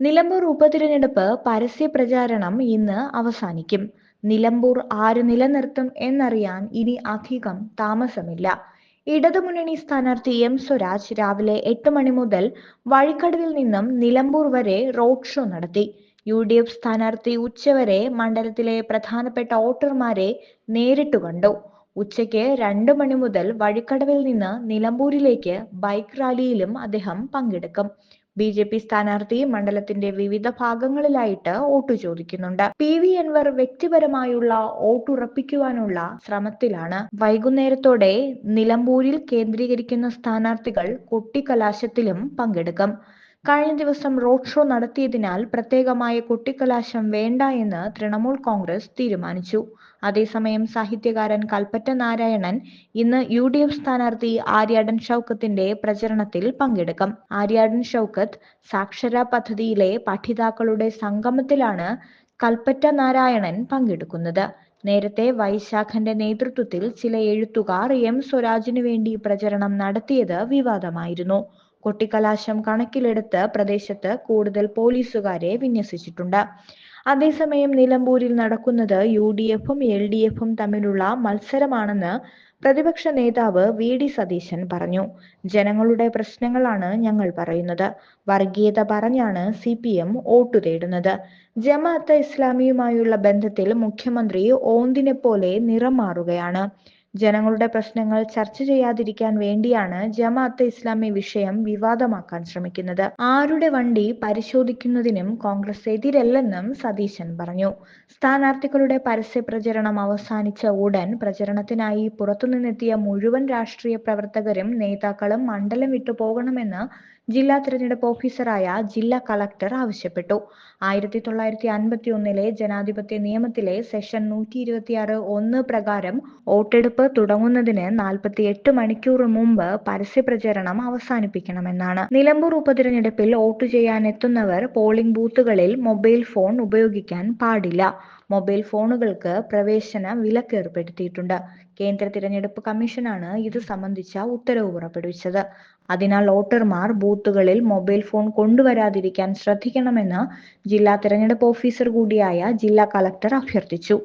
നിലമ്പൂർ ഉപതിരഞ്ഞെടുപ്പ് പരസ്യ പ്രചാരണം ഇന്ന് അവസാനിക്കും. നിലമ്പൂർ ആര് നിലനിർത്തും എന്നറിയാൻ ഇനി അധികം താമസമില്ല. ഇടതുമുന്നണി സ്ഥാനാർത്ഥി എം സ്വരാജ് രാവിലെ എട്ട് മണി മുതൽ വഴിക്കടവിൽ നിന്നും നിലമ്പൂർ വരെ റോഡ് ഷോ നടത്തി. യു ഡി എഫ് സ്ഥാനാർത്ഥി ഉച്ചവരെ മണ്ഡലത്തിലെ പ്രധാനപ്പെട്ട വോട്ടർമാരെ നേരിട്ടു കണ്ടു. ഉച്ചയ്ക്ക് രണ്ട് മണി മുതൽ വഴിക്കടവിൽ നിന്ന് നിലമ്പൂരിലേക്ക് ബൈക്ക് റാലിയിലും അദ്ദേഹം പങ്കെടുക്കും. ബി ജെ പി സ്ഥാനാർത്ഥി മണ്ഡലത്തിന്റെ വിവിധ ഭാഗങ്ങളിലായിട്ട് വോട്ടു ചോദിക്കുന്നുണ്ട്. പി വി അൻവർ വ്യക്തിപരമായുള്ള വോട്ടുറപ്പിക്കുവാനുള്ള ശ്രമത്തിലാണ്. വൈകുന്നേരത്തോടെ നിലമ്പൂരിൽ കേന്ദ്രീകരിക്കുന്ന സ്ഥാനാർത്ഥികൾ കൊട്ടിക്കലാശത്തിലും പങ്കെടുക്കും. കഴിഞ്ഞ ദിവസം റോഡ് ഷോ നടത്തിയതിനാൽ പ്രത്യേകമായ കൊട്ടിക്കലാശം വേണ്ട എന്ന് തൃണമൂൽ കോൺഗ്രസ് തീരുമാനിച്ചു. അതേസമയം സാഹിത്യകാരൻ കൽപ്പറ്റ നാരായണൻ ഇന്ന് യു ഡി എഫ് സ്ഥാനാർത്ഥി ആര്യാടൻ ഷൗക്കത്തിന്റെ പ്രചരണത്തിൽ പങ്കെടുക്കും. ആര്യാടൻ ഷൗക്കത്ത് സാക്ഷര പദ്ധതിയിലെ പഠിതാക്കളുടെ സംഗമത്തിലാണ് കൽപ്പറ്റ നാരായണൻ പങ്കെടുക്കുന്നത്. നേരത്തെ വൈശാഖന്റെ നേതൃത്വത്തിൽ ചില എഴുത്തുകാർ എം സ്വരാജിനു വേണ്ടി പ്രചരണം നടത്തിയത് വിവാദമായിരുന്നു. കൊട്ടിക്കലാശം കണക്കിലെടുത്ത് പ്രദേശത്ത് കൂടുതൽ പോലീസുകാരെ വിന്യസിച്ചിട്ടുണ്ട്. അതേസമയം നിലമ്പൂരിൽ നടക്കുന്നത് യു ഡി എഫും എൽ ഡി എഫും തമ്മിലുള്ള മത്സരമാണെന്ന് പ്രതിപക്ഷ നേതാവ് വി ഡി സതീശൻ പറഞ്ഞു. ജനങ്ങളുടെ പ്രശ്നങ്ങളാണ് ഞങ്ങൾ പറയുന്നത്. വർഗീയത പറഞ്ഞാണ് സി പി എം വോട്ടു തേടുന്നത്. ജമാഅത്ത് ഇസ്ലാമിയുമായുള്ള ബന്ധത്തിൽ മുഖ്യമന്ത്രി ഓന്തിനെ പോലെ നിറം മാറുകയാണ്. ജനങ്ങളുടെ പ്രശ്നങ്ങൾ ചർച്ച ചെയ്യാതിരിക്കാൻ വേണ്ടിയാണ് ജമാഅത്തെ ഇസ്ലാമി വിഷയം വിവാദമാക്കാൻ ശ്രമിക്കുന്നത്. ആരുടെ വണ്ടി പരിശോധിക്കുന്നതിനും കോൺഗ്രസ് എതിരല്ലെന്നും സതീശൻ പറഞ്ഞു. സ്ഥാനാർത്ഥികളുടെ പരസ്യ പ്രചരണം അവസാനിച്ച ഉടൻ പ്രചരണത്തിനായി പുറത്തുനിന്നെത്തിയ മുഴുവൻ രാഷ്ട്രീയ പ്രവർത്തകരും നേതാക്കളും മണ്ഡലം വിട്ടു പോകണമെന്ന് ജില്ലാ തിരഞ്ഞെടുപ്പ് ഓഫീസറായ ജില്ലാ കളക്ടർ ആവശ്യപ്പെട്ടു. ആയിരത്തി തൊള്ളായിരത്തി അൻപത്തി ഒന്നിലെ ജനാധിപത്യ നിയമത്തിലെ സെഷൻ നൂറ്റി ഇരുപത്തിയാറ് ഒന്ന് പ്രകാരം വോട്ടെടുപ്പ് തുടങ്ങുന്നതിന് നാൽപ്പത്തി എട്ട് മണിക്കൂർ മുമ്പ് പരസ്യപ്രചരണം അവസാനിപ്പിക്കണമെന്നാണ്. നിലമ്പൂർ ഉപതിരഞ്ഞെടുപ്പിൽ വോട്ട് ചെയ്യാൻ എത്തുന്നവർ പോളിംഗ് ബൂത്തുകളിൽ മൊബൈൽ ഫോൺ ഉപയോഗിക്കാൻ പാടില്ല. മൊബൈൽ ഫോണുകൾക്ക് പ്രവേശന വിലക്ക് ഏർപ്പെടുത്തിയിട്ടുണ്ട് കേന്ദ്ര തിരഞ്ഞെടുപ്പ് കമ്മീഷനാണ് ഇത് സംബന്ധിച്ച ഉത്തരവ് പുറപ്പെടുവിച്ചത്. അതിനാൽ വോട്ടർമാർ ബൂത്തുകളിൽ മൊബൈൽ ഫോൺ കൊണ്ടുവരാതിരിക്കാൻ ശ്രദ്ധിക്കണമെന്ന് ജില്ലാ തിരഞ്ഞെടുപ്പ് ഓഫീസർ കൂടിയായ ജില്ലാ കളക്ടർ അഭ്യർത്ഥിച്ചു.